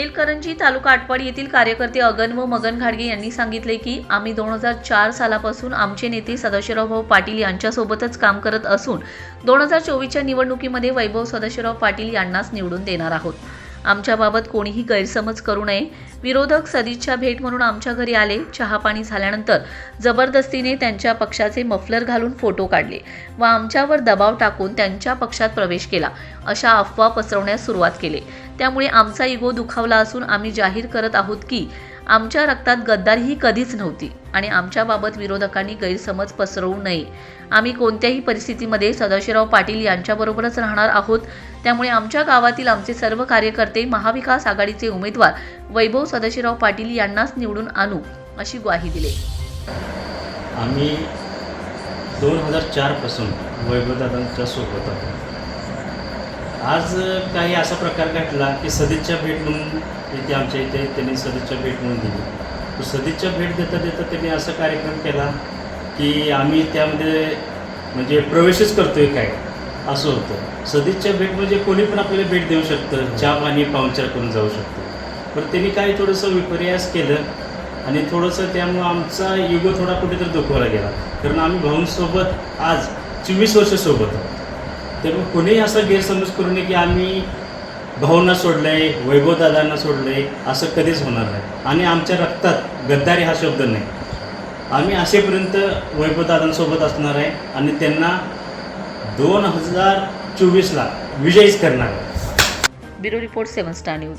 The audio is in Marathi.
इचलकरंजी तालुका आटपाडी येथील कार्यकर्ते अगन व मगन घाडगे यांनी सांगितले की आम्ही दोन हजार चार सालापासून आमचे नेते सदाशिवराव भाऊ पाटील यांच्यासोबतच काम करत असून दोन हजार चोवीसच्या निवडणुकीमध्ये वैभव सदाशिवराव पाटील यांनाच निवडून देणार आहोत. आमच्याबाबत कोणीही गैरसमज करू नये. विरोधक सदिच्छा भेट म्हणून आमच्या घरी आले. चहापाणी झाल्यानंतर जबरदस्तीने त्यांच्या पक्षाचे मफलर घालून फोटो काढले व आमच्यावर दबाव टाकून त्यांच्या पक्षात प्रवेश केला. अशा अफवा पसरवण्यास सुरुवात केली. त्यामुळे आमचा इगो दुखावला असून आम्ही जाहीर करत आहोत की आमच्या रक्तात गद्दारी ही कधीच नव्हती आणि आमच्याबाबत विरोधकांनी गैरसमज पसरवू नये. आम्ही कोणत्याही परिस्थितीमध्ये सदाशिवराव पाटील यांच्याबरोबरच राहणार आहोत. त्यामुळे आमच्या गावातील आमचे सर्व कार्यकर्ते महाविकास आघाडीचे उमेदवार वैभव सदाशिवराव पाटील यांनाच निवडून आणू अशी ग्वाही दिली. आम्ही दोन हजार चारपासून वैभवदादांच्या सोबत आहोत. आज काही असा प्रकार घडला की सदिच्छा भेट म्हणून इथे आमच्या इथे त्यांनी सदिच्छा भेट म्हणून दिली. सदिच्छा भेट देता देता त्यांनी असा कार्यक्रम केला की आम्ही त्यामध्ये म्हणजे प्रवेशच करतोय काय? असं होतं. सदिच्छा भेट म्हणजे कोणी पण आपल्याला भेट देऊ शकतं. चहा पाणी पाहुणचार करून जाऊ शकतं. पण त्यांनी काही थोडंसं विपर्यास केलं आणि थोडंसं त्यामुळं आमचा युगो थोडा कुठेतरी दुखवला गेला. कारण आम्ही भाऊंसोबत आज चोवीस वर्ष सोबत आहोत. तर मग कोणीही असा गैरसमज करू नये की आम्ही भाऊंना सोडलं आहे वैभवदादांना सोडलं आहे असं कधीच होणार नाही. आणि आमच्या रक्तात गद्दारी हा शब्द नाही. आम्ही असेपर्यंत वैभवदादांसोबत असणार आहे आणि त्यांना दोन हजार चोवीसला विजयीच करणार आहे. Bureau report seven star news.